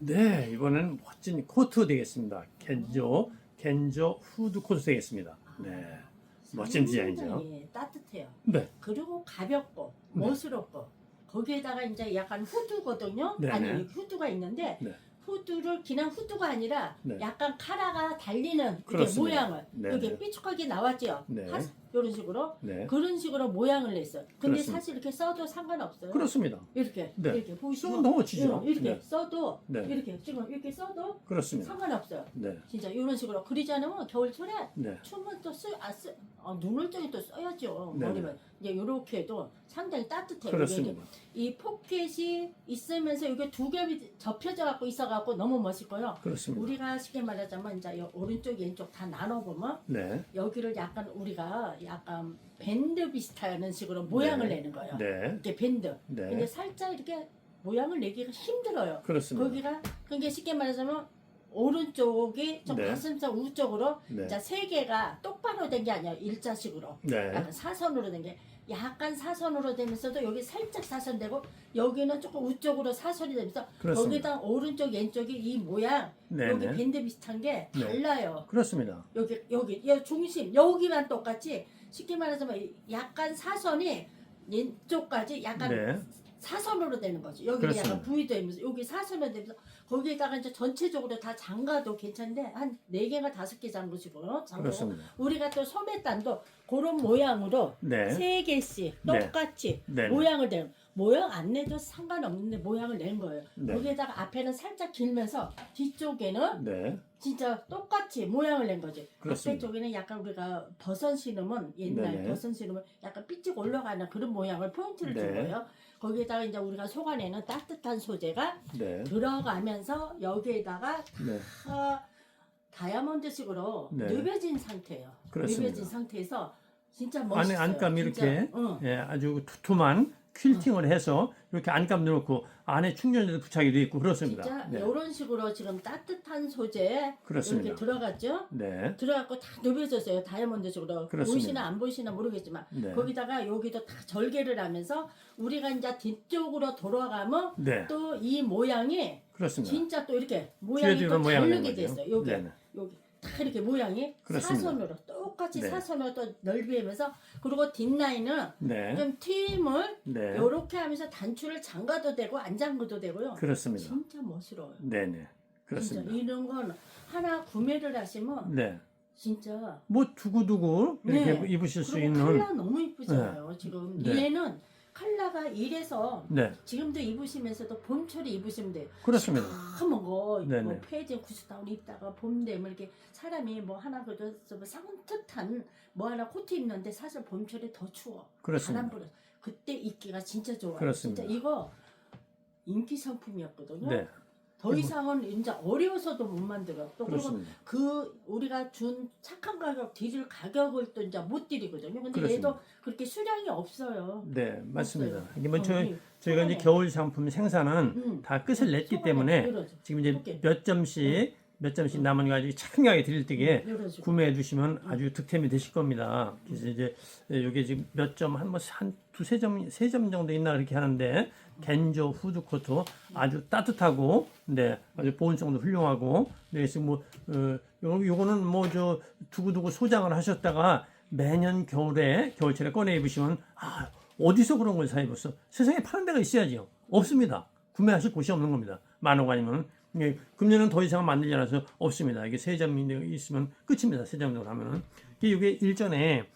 네, 이번엔 멋진 코트 되겠습니다. 겐조, 겐조 후드 코트 되겠습니다. 네, 멋진 디자인이죠. 상당히 따뜻해요. 네, 그리고 가볍고 네. 멋스럽고 거기에다가 이제 약간 후드거든요. 네네. 아니 후드가 있는데 네. 후드를 그냥 후드가 아니라 네. 약간 카라가 달리는 이렇게 그렇습니다. 모양을 네. 이렇게 삐죽하게 나왔죠. 네. 이런 식으로 네, 그런 식으로 모양을 냈어요. 근데 그렇습니다. 사실 이렇게 써도 상관없어요. 그렇습니다. 이렇게 네. 이렇게 보이시죠? 쓰면 너무 멋지죠. 응, 이렇게 네. 써도 네. 이렇게 지금 이렇게 써도 그렇습니다. 상관없어요. 네, 진짜 이런 식으로 그리지 않으면 겨울철에 네, 춤은 또 쓰, 아, 쓰, 어, 눈을 쪽에 또 써야죠. 네. 머리만 이제 이렇게 해도 상당히 따뜻해요. 그렇습니다. 이게 이 포켓이 있으면서 이게 두 겹이 접혀져 갖고 있어 갖고 너무 멋있고요. 그렇습니다. 우리가 쉽게 말하자면 이제 요 오른쪽 왼쪽 다 나눠 보면 네, 여기를 약간 우리가 약간 밴드 비슷한 식으로 모양을 네. 내는 거예요. 네, 이렇게 밴드. 근데 네, 살짝 이렇게 모양을 내기가 힘들어요. 그렇습니다. 거기가 그게 쉽게 말하자면 오른쪽이 좀 네. 가슴살 우쪽으로 네, 자, 세 개가 똑바로 된 게 아니라 일자식으로 네, 약간 사선으로 된 게 약간 사선으로 되면서도 여기 살짝 사선되고 여기는 조금 우쪽으로 사선이 되면서 그렇습니다. 거기다 오른쪽 왼쪽이 이 모양 네, 여기 네, 밴드 비슷한 게 네. 달라요. 그렇습니다. 여기 여기 여 중심 여기만 똑같이 쉽게 말하자면 약간 사선이 왼쪽까지 약간 네, 사선으로 되는 거죠. 여기 그렇습니다. 약간 부위 되면서 여기 사선으로 되면서 거기에다가 이제 전체적으로 다 장가도 괜찮은데 한 네 개가 다섯 개. 잠그고 그렇습니다. 우리가 또 소매단도 그런 모양으로 네, 세 개씩 네. 똑같이 네, 모양을 내는 모양 안 내도 상관없는데 모양을 낸 거예요. 네. 거기에다가 앞에는 살짝 길면서 뒤쪽에는 네, 진짜 똑같이 모양을 낸 거지. 앞에 그렇습니다. 쪽에는 약간 우리가 버선 신으면 옛날 네네. 버선 신으면 약간 삐쭉 올라가는 그런 모양을 포인트를 준 네. 거예요. 거기에다가 이제 우리가 속안에는 따뜻한 소재가 네, 들어가면서 여기에다가 네, 다 다이아몬드식으로 네. 누벼진 상태예요. 그렇습니다. 누벼진 상태에서 진짜 안에 멋있어요. 안감 이렇게 진짜, 응. 예, 아주 두툼한 퀼팅을 해서 이렇게 안감 넣고 안에 충전재도 부착이 돼 있고 그렇습니다. 진짜 네, 이런 식으로 지금 따뜻한 소재 그렇습니다. 이렇게 들어갔죠. 네, 들어갔고 다 누벼졌어요. 다이아몬드식으로 그렇습니다. 보이시나 안 보이시나 모르겠지만 네, 거기다가 여기도 다 절개를 하면서 우리가 이제 뒤쪽으로 돌아가면 네, 또 이 모양이 그렇습니다. 진짜 또 이렇게 모양이 뒤에도 또 이런 모양을 다르게 낸 거죠. 됐어요. 여기 네, 네. 여기 다 이렇게 모양이 그렇습니다. 사선으로 똑같이 네. 사선으로 또 넓이면서 그리고 뒷라인은 네, 좀 트임을 네, 이렇게 하면서 단추를 잠가도 되고 안 잠가도 되고요. 그렇습니다. 진짜 멋스러워요. 네, 네, 그렇습니다. 진짜 이런 건 하나 구매를 하시면 네, 진짜 뭐 두고두고 이렇게 네. 입으실 수 그리고 있는 컬러 너무 이쁘잖아요. 지금 네. 얘는 컬러가 이래서 네, 지금도 입으시면서도 봄철에 입으시면 돼요. 그렇습니다. 까만 거, 네네. 뭐 페이지 구스다운 입다가 봄 되면 이렇게 사람이 뭐 하나 그래도 좀 산뜻한 뭐 하나 코트 입는데 사실 봄철에 더 추워. 그렇습니다. 바람 불어. 그때 입기가 진짜 좋아요. 그렇습니다. 진짜 이거 인기 상품이었거든요. 네, 더 이상은 이제 어려워서도 못 만들어. 또 그리고 그렇습니다. 그 우리가 준 착한 가격 드릴 가격을 또 이제 못 드리거든요. 근데 그렇습니다. 얘도 그렇게 수량이 없어요. 네, 맞습니다. 없어요. 이게 뭐 저희 어, 저희가 이제. 겨울 상품 생산은 음. 다 끝을 냈기 때문에 그러죠. 지금 이제 이렇게. 몇 점씩 몇 점씩 남은 가지고 착한 가격에 드릴 때에 이런 식으로. 구매해 주시면 아주 득템이 되실 겁니다. 그래서 이제 이게 지금 몇 점 한 뭐 한 두세 점 세 점 정도 있나 그렇게 하는데 겐조 후드 코트 아주 따뜻하고 네 아주 보온성도 훌륭하고 네 지금 뭐 어, 요 요거는 뭐 저 두고두고 소장을 하셨다가 매년 겨울에 겨울철에 꺼내 입으시면 아 어디서 그런 걸 사 입었어 세상에 파는 데가 있어야죠 없습니다 구매하실 곳이 없는 겁니다 만원 아니면 예, 금년은 더 이상 만들지 않아서 없습니다. 이게 세 점이 있으면 끝입니다. 세 점으로 하면은. 이게 이게 일전에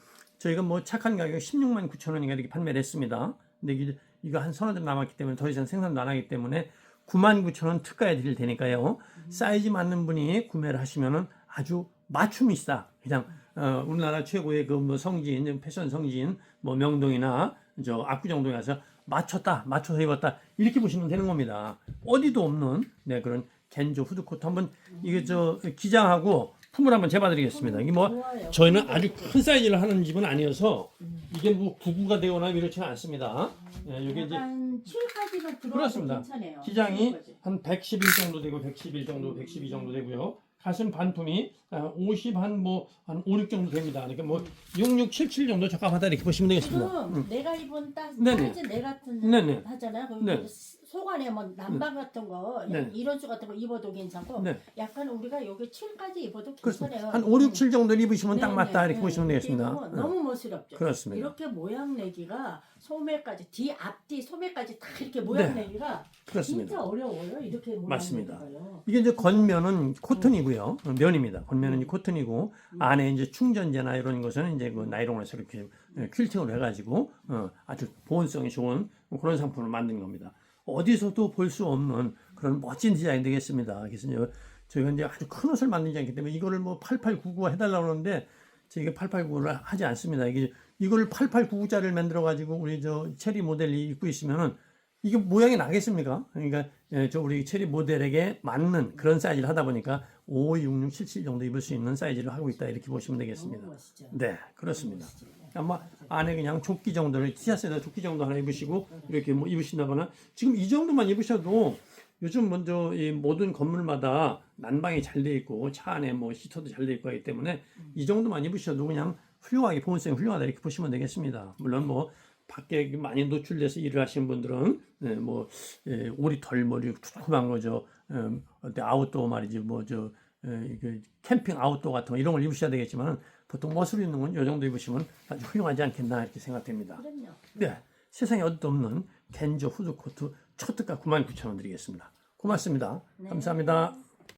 저희가 뭐 착한 가격 16만 9천 원인가 이렇게 판매를 했습니다. 근데 이게 이거 한 서너 점 남았기 때문에 더 이상 생산도 안 하기 때문에 9만 9천 원 특가에 드릴 테니까요. 사이즈 맞는 분이 구매를 하시면은 아주 맞춤이 있다. 그냥 어, 우리나라 최고의 그 뭐 성지인, 패션 성지인 뭐 명동이나 저 압구정동에 가서 맞췄다, 맞춰서 입었다 이렇게 보시면 되는 겁니다. 어디도 없는 네 그런 겐조 후드코트 한번 이게 저 기장하고 품을 한번 재봐드리겠습니다. 이게 뭐 좋아요. 저희는 아주 큰 사이즈를 하는 집은 아니어서 이게 뭐 구구가 되거나 이렇지는 않습니다. 네, 이게 이제 약간 7까지는 들어와도 그렇습니다. 괜찮아요. 기장이 7까지. 한 111 정도 되고 111 정도, 112 정도 되고요. 가슴 반품이 50한뭐한 5, 6 정도 됩니다. 그러니까 뭐 6, 6, 7, 7 정도 적합하다 이렇게 보시면 되겠습니다. 지금 음. 내가 입은 딱 네네. 사이즈 내 같은 네네. 하잖아요. 네. 속 안에 뭐 남방 같은 거 네. 이런 수 같은 거 입어도 괜찮고 네. 약간 우리가 여기 7까지 입어도. 괜찮아요. 한 5, 6, 7 정도 입으시면 딱 네, 맞다 네, 이렇게 네. 보시면 되겠습니다. 네. 너무 멋스럽죠. 그렇습니다. 이렇게 모양 내기가 소매까지 뒤 앞뒤 소매까지 다 이렇게 모양 네. 내기가 그렇습니다. 진짜 어려워요. 이렇게 모양 맞습니다. 내기가요. 이게 이제 겉면은 코튼이고요. 어, 면입니다. 겉면은 이 코튼이고 안에 이제 충전재나 이런 것은 이제 그 나이론에서 이렇게 예, 퀼팅을 해가지고 어, 아주 보온성이 좋은 그런 상품을 만든 겁니다. 어디서도 볼 수 없는 그런 멋진 디자인 되겠습니다. 그래서 저희가 이제 아주 큰 옷을 만들지 않기 때문에 이거를 뭐 8899 해달라고 하는데 저희가 8899를 하지 않습니다. 이게 이걸 8899자를 만들어 가지고 우리 저 체리 모델이 입고 있으면은 이게 모양이 나겠습니까? 그러니까 예, 저 우리 체리 모델에게 맞는 그런 사이즈를 하다 보니까 5, 6, 6, 7, 7 정도 입을 수 있는 사이즈를 하고 있다 이렇게 보시면 되겠습니다. 네, 그렇습니다. 아마 안에 그냥 조끼 정도를 티셔츠에다 조끼 정도 하나 입으시고 이렇게 뭐 입으신다거나 지금 이 정도만 입으셔도 요즘 먼저 이 모든 건물마다 난방이 잘 돼 있고 차 안에 뭐 히터도 잘 돼 있고 하기 때문에 이 정도만 입으셔도 그냥 훌륭하게 보온성이 훌륭하다 이렇게 보시면 되겠습니다. 물론 뭐 밖에 많이 노출돼서 일을 하시는 분들은 예, 뭐 예, 오리 털 머리 두툼한 거죠. 음, 어때 아웃도어 말이지 뭐저 그 캠핑 아웃도어 같은 거 이런 걸 입으셔야 되겠지만 보통 멋으로 입는 건 이 정도 입으시면 아주 훌륭하지 않겠나 이렇게 생각됩니다. 그럼요. 네, 세상에 어디도 없는 겐저 후드 코트 첫 특가 99,000원 드리겠습니다. 고맙습니다. 감사합니다.